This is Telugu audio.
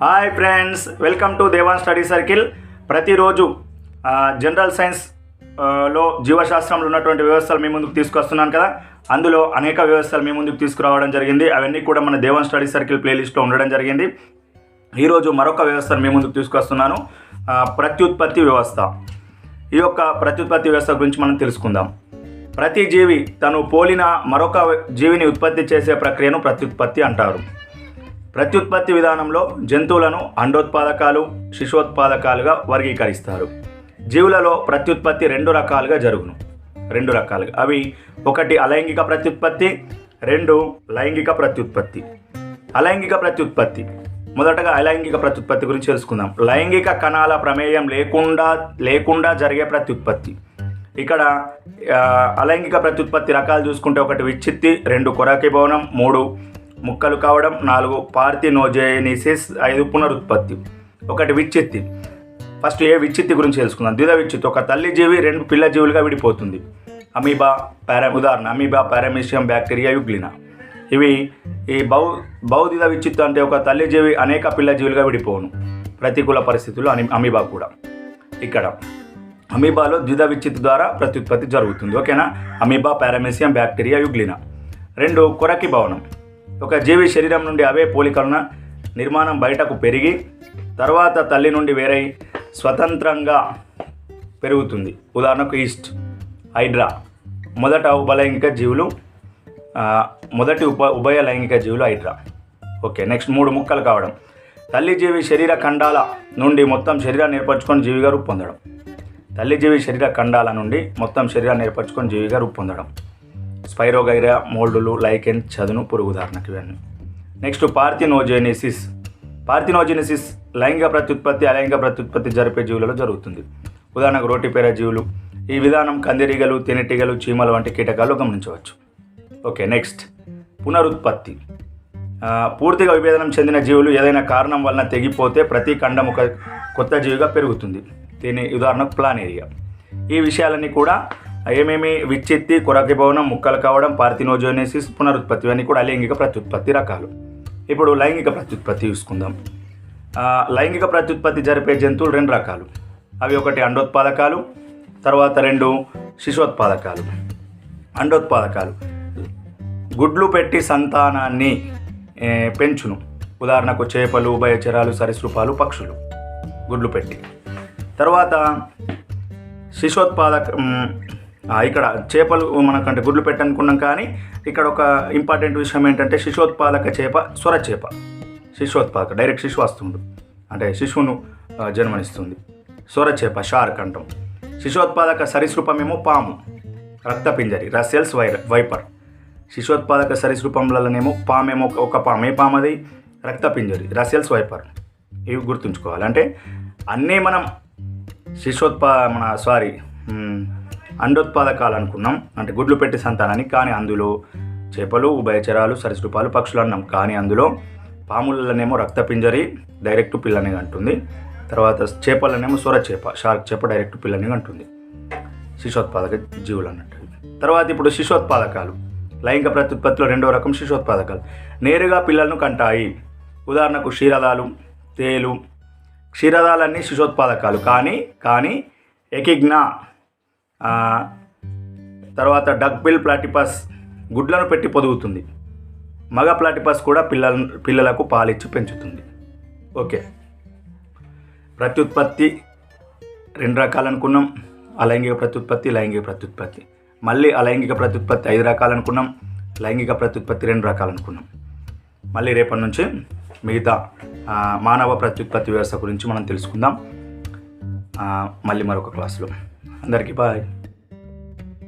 Hi friends welcome to Devan study circle ప్రతిరోజు జనరల్ సైన్స్లో జీవశాస్త్రంలో ఉన్నటువంటి వ్యవస్థలు మీ ముందుకు తీసుకొస్తున్నాను కదా. అందులో అనేక వ్యవస్థలు మీ ముందుకు తీసుకురావడం జరిగింది. అవన్నీ కూడా మన దేవాన్ స్టడీ సర్కిల్ ప్లేలిస్ట్లో ఉండడం జరిగింది. ఈరోజు మరొక వ్యవస్థను మీ ముందుకు తీసుకొస్తున్నాను. ప్రత్యుత్పత్తి వ్యవస్థ. ఈ యొక్క ప్రత్యుత్పత్తి వ్యవస్థ గురించి మనం తెలుసుకుందాం. ప్రతి జీవి తను పోలిన మరొక జీవిని ఉత్పత్తి చేసే ప్రక్రియను ప్రత్యుత్పత్తి అంటారు. ప్రత్యుత్పత్తి విధానంలో జంతువులను అండోత్పాదకాలు శిశోత్పాదకాలుగా వర్గీకరిస్తారు. జీవులలో ప్రత్యుత్పత్తి రెండు రకాలుగా జరుగును. రెండు రకాలుగా. అవి ఒకటి అలైంగిక ప్రత్యుత్పత్తి రెండు లైంగిక ప్రత్యుత్పత్తి. అలైంగిక ప్రత్యుత్పత్తి. మొదటగా అలైంగిక ప్రత్యుత్పత్తి గురించి తెలుసుకుందాం. లైంగిక కణాల ప్రమేయం లేకుండా లేకుండా జరిగే ప్రత్యుత్పత్తి. ఇక్కడ అలైంగిక ప్రత్యుత్పత్తి రకాలు చూసుకుంటే ఒకటి విచ్చిత్తి రెండు కొరాకి భవనం మూడు ముక్కలు కావడం నాలుగు పార్థినోజెనిసిస్ ఐదు పునరుత్పత్తి ఒకటి విచ్చిత్తి ఫస్ట్ ఏ విచ్చిత్తి గురించి తెలుసుకుందాం. ద్విధ విచ్చిత్తి ఒక తల్లి జీవి రెండు పిల్ల జీవులుగా విడిపోతుంది. అమీబా పారా ఉదాహరణ అమీబా పారామిషియం బ్యాక్టీరియా యుగ్లినా. ఇవి ఈ బౌ బౌద్ధిద విచ్చిత్తు అంటే ఒక తల్లి జీవి అనేక పిల్ల జీవులుగా విడిపోను ప్రతికూల పరిస్థితులు అని అమీబా కూడా. ఇక్కడ అమీబాలో ద్విధ విచ్చిత్తు ద్వారా ప్రత్యుత్పత్తి జరుగుతుంది. ఓకేనా? Amoeba paramecium bacteria euglena. రెండు కొరకి భవనం. ఒక జీవి శరీరం నుండి అవే పోలికలున నిర్మాణం బయటకు పెరిగి తర్వాత తల్లి నుండి వేరై స్వతంత్రంగా పెరుగుతుంది. ఉదాహరణకు ఈస్ట్ హైడ్రా. మొదట ఉపలైంగిక జీవులు మొదటి ఉప ఉభయ లైంగిక జీవులు హైడ్రా. ఓకే నెక్స్ట్ మూడు ముక్కలు కావడం. తల్లి జీవి శరీర ఖండాల నుండి మొత్తం శరీరాన్ని ఏర్పరచుకొని జీవిగా రూపొందడం. తల్లి జీవి శరీర ఖండాల నుండి మొత్తం శరీరాన్ని ఏర్పరచుకొని జీవిగా రూపొందడం. స్పైరోగైరా మోల్డులు లైకెన్ చదును పురుగు ఉదాహరణకు ఇవన్నీ. Next parthenogenesis. పార్థినోజెనిసిస్ లైంగిక ప్రత్యుత్పత్తి అలైంగిక ప్రత్యుత్పత్తి జరిపే జీవులలో జరుగుతుంది. ఉదాహరణకు రోటిపేర జీవులు. ఈ విధానం కందిరీగలు తేనెటీగలు చీమలు వంటి కీటకాలు గమనించవచ్చు. Okay next. పునరుత్పత్తి. పూర్తిగా విభేదనం చెందిన జీవులు ఏదైనా కారణం వలన తెగిపోతే ప్రతి ఖండం ఒక కొత్త జీవిగా పెరుగుతుంది. దీని ఉదాహరణకు ప్లానేరియా. ఈ విషయాలన్నీ కూడా ఏమేమి విచ్చెత్తి కొరకి భవనం ముక్కలు కావడం పార్థినోజోనేసిస్ పునరుత్పత్తి ఇవన్నీ కూడా అలైంగిక ప్రత్యుత్పత్తి రకాలు. ఇప్పుడు లైంగిక ప్రత్యుత్పత్తి చూసుకుందాం. లైంగిక ప్రత్యుత్పత్తి జరిపే జంతువులు రెండు రకాలు. అవి ఒకటి అండోత్పాదకాలు తర్వాత రెండు శిశోత్పాదకాలు. అండోత్పాదకాలు. గుడ్లు పెట్టి సంతానాన్ని పెంచును. ఉదాహరణకు చేపలు ఉభయచరాలు సరీసృపాలు పక్షులు. గుడ్లు పెట్టి. తర్వాత శిశోత్పాదక ఇక్కడ చేపలు మనకంటే గుడ్లు పెట్టనుకున్నాం కానీ ఇక్కడ ఒక ఇంపార్టెంట్ విషయం ఏంటంటే శిశోత్పాదక చేప స్వర చేప. శిశోత్పాదక డైరెక్ట్ శిశువు వస్తుంది అంటే శిశువును జన్మనిస్తుంది. స్వర చేప షార్క్ అంటాం శిశోత్పాదక సరీసృపమేమో పాము. రక్తపింజరి రసెల్స్ వైర వైపర్. శిశోత్పాదక సరీసృపంలలోనేమో పామేమో ఒక- ఒక పామది రక్తపింజరి రసెల్స్ వైపర్. ఇవి గుర్తుంచుకోవాలి. అంటే అన్నీ మనం శిశోత్పా మన సారీ అండోత్పాదకాలు అనుకున్నాం అంటే గుడ్లు పెట్టి సంతానాన్ని కానీ అందులో చేపలు ఉభయచరాలు సరీసృపాలు పక్షులు అన్నాం. కానీ అందులో పాములలోనేమో రక్తపింజరి డైరెక్ట్ పిల్లని అంటుంది. తర్వాత చేపలనేమో సొర చేప షార్క్ చేప డైరెక్ట్ పిల్లని అంటుంది. శిశోత్పాదక జీవులు అన్నట్టు. తర్వాత ఇప్పుడు శిశోత్పాదకాలు. లైంగిక ప్రత్యుత్పత్తిలో రెండో రకం శిశోత్పాదకాలు. నేరుగా పిల్లలను కంటాయి. ఉదాహరణకు క్షీరదాలు తేలు. క్షీరదాలన్నీ శిశోత్పాదకాలు. కానీ కానీ ఎకిగ్నా తర్వాత డక్బిల్ ప్లాటిపస్ గుడ్లను పెట్టి పొదుగుతుంది. మగ ప్లాటిపస్ కూడా పిల్లల పిల్లలకు పాలిచ్చి పెంచుతుంది. ఓకే. ప్రత్యుత్పత్తి రెండు రకాలు అనుకున్నాం. అలైంగిక ప్రత్యుత్పత్తి లైంగిక ప్రత్యుత్పత్తి. మళ్ళీ అలైంగిక ప్రత్యుత్పత్తి ఐదు రకాలు అనుకున్నాం. లైంగిక ప్రత్యుత్పత్తి రెండు రకాలు అనుకున్నాం. మళ్ళీ రేపటి నుంచి మిగతా మానవ ప్రత్యుత్పత్తి వ్యవస్థ గురించి మనం తెలుసుకుందాం. మళ్ళీ మరొక క్లాసులో. అందరికీ బాయ్